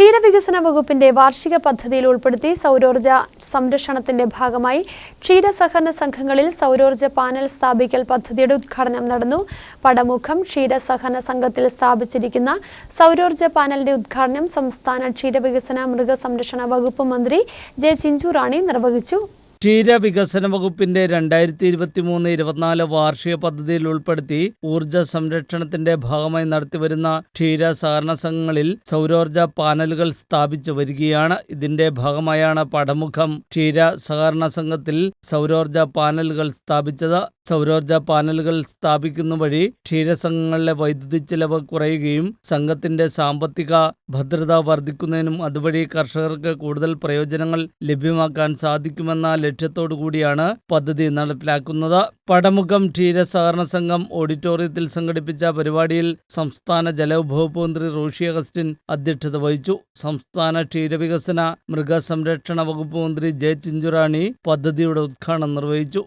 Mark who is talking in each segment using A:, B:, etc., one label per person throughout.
A: ക്ഷീരവികസന വകുപ്പിന്റെ വാർഷിക പദ്ധതിയിൽ ഉൾപ്പെടുത്തി സൗരോർജ സംരക്ഷണത്തിന്റെ ഭാഗമായി ക്ഷീരസഹകരണ സംഘങ്ങളിൽ സൗരോർജ പാനൽ സ്ഥാപിക്കൽ പദ്ധതിയുടെ ഉദ്ഘാടനം നടന്നു. പടമുഖം ക്ഷീരസഹകരണ സംഘത്തിൽ സ്ഥാപിച്ചിരിക്കുന്ന സൗരോർജ പാനലിന്റെ ഉദ്ഘാടനം സംസ്ഥാന ക്ഷീരവികസന മൃഗസംരക്ഷണ വകുപ്പ് മന്ത്രി ജെ ചിഞ്ചുറാണി നിർവഹിച്ചു.
B: ക്ഷീരവികസന വകുപ്പിന്റെ രണ്ടായിരത്തി ഇരുപത്തി മൂന്ന് ഇരുപത്തിനാല് വാർഷിക പദ്ധതിയിൽ ഉൾപ്പെടുത്തി ഊർജ സംരക്ഷണത്തിന്റെ ഭാഗമായി നടത്തിവരുന്ന ക്ഷീര സഹകരണ സംഘങ്ങളിൽ സൗരോർജ പാനലുകൾ സ്ഥാപിച്ചു വരികയാണ്. ഇതിന്റെ ഭാഗമായാണ് പടമുഖം ക്ഷീര സഹകരണ സംഘത്തിൽ സൗരോർജ പാനലുകൾ സ്ഥാപിച്ചത്. സൗരോർജ പാനലുകൾ സ്ഥാപിക്കുന്ന വഴി ക്ഷീരസംഘങ്ങളിലെ വൈദ്യുതി ചെലവ് കുറയുകയും സംഘത്തിന്റെ സാമ്പത്തിക ഭദ്രത വർദ്ധിക്കുന്നതിനും അതുവഴി കർഷകർക്ക് കൂടുതൽ പ്രയോജനങ്ങൾ ലഭ്യമാക്കാൻ സാധിക്കുമെന്ന ലക്ഷ്യത്തോടു കൂടിയാണ് പദ്ധതി നടപ്പിലാക്കുന്നത്. പടമുഖം ക്ഷീര സഹകരണ സംഘം ഓഡിറ്റോറിയത്തിൽ സംഘടിപ്പിച്ച പരിപാടിയിൽ സംസ്ഥാന ജലവിഭവ മന്ത്രി റോഷി അഗസ്റ്റിൻ അധ്യക്ഷത വഹിച്ചു. സംസ്ഥാന ക്ഷീരവികസന മൃഗസംരക്ഷണ വകുപ്പ് മന്ത്രി ജെ ചിഞ്ചുറാണി പദ്ധതിയുടെ ഉദ്ഘാടനം നിർവഹിച്ചു.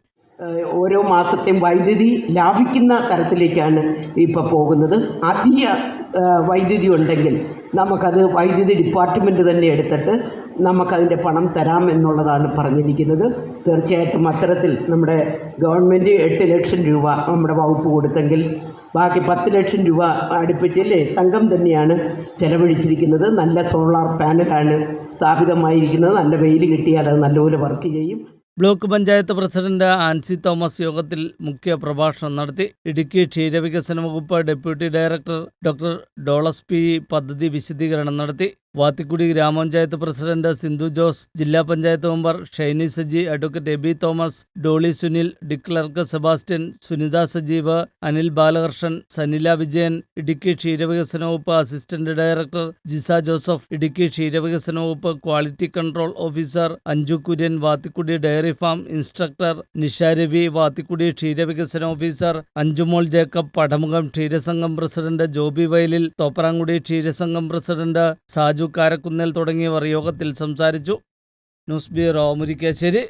C: ഓരോ മാസത്തെയും വൈദ്യുതി ലാഭിക്കുന്ന തരത്തിലേക്കാണ് ഇപ്പോൾ പോകുന്നത്. അധിക വൈദ്യുതി ഉണ്ടെങ്കിൽ നമുക്കത് വൈദ്യുതി ഡിപ്പാർട്ട്മെന്റ് തന്നെ എടുത്തിട്ട് നമുക്കതിന്റെ പണം തരാം എന്നുള്ളതാണ് പറഞ്ഞിരിക്കുന്നത്. തീർച്ചയായിട്ടും അത്തരത്തിൽ നമ്മുടെ ഗവൺമെന്റ് എട്ട് ലക്ഷം രൂപ നമ്മുടെ വകുപ്പ് കൊടുത്തെങ്കിൽ ബാക്കി പത്ത് ലക്ഷം രൂപ അടുപ്പിച്ചല്ലേ? സംഘം തന്നെയാണ് ചെലവഴിച്ചിരിക്കുന്നത്. നല്ല സോളാർ പാനലാണ് സ്ഥാപിതമായിരിക്കുന്നത്. നല്ല വെയിൽ കിട്ടിയാൽ അത് നല്ലപോലെ വർക്ക് ചെയ്യും.
B: ബ്ലോക്ക് പഞ്ചായത്ത് പ്രസിഡന്റ് ആൻസി തോമസ് യോഗത്തിൽ മുഖ്യ പ്രഭാഷണം നടത്തി. ഇടുക്കി ക്ഷീരവികസന വകുപ്പ് deputy director doctor Dolus P പദ്ധതി വിശദീകരണം നടത്തി. വാത്തിക്കുടി ഗ്രാമപഞ്ചായത്ത് പ്രസിഡന്റ് സിന്ധു ജോസ് ജില്ലാ പഞ്ചായത്ത് മെമ്പർ ഷൈനി സജി അഡ്വക്കേറ്റ് എബി തോമസ് ഡോളി സുനിൽ ഡിക്ലർക്ക് സെബാസ്റ്റ്യൻ സുനിത സജീവ് അനിൽ ബാലകൃഷ്ണൻ സനില വിജയൻ ഇടുക്കി ക്ഷീരവികസന വകുപ്പ് അസിസ്റ്റന്റ് ഡയറക്ടർ ജിസ ജോസഫ് ഇടുക്കി ക്ഷീരവികസന വകുപ്പ് quality control officer Anju Kurian Vathikkudi dairy farm instructor Nisha Ravi Vathikkudi ക്ഷീരവികസന ഓഫീസർ അഞ്ജുമോൾ ജേക്കബ് പടമുഖം ക്ഷീരസംഘം പ്രസിഡന്റ് ജോബി വയലിൽ തോപ്രാങ്കുടി ക്ഷീരസംഘം പ്രസിഡന്റ് സാജു കാരക്കുന്നേൽ തുടങ്ങിയവർ യോഗത്തിൽ സംസാരിച്ചു. News bureau Murickassery.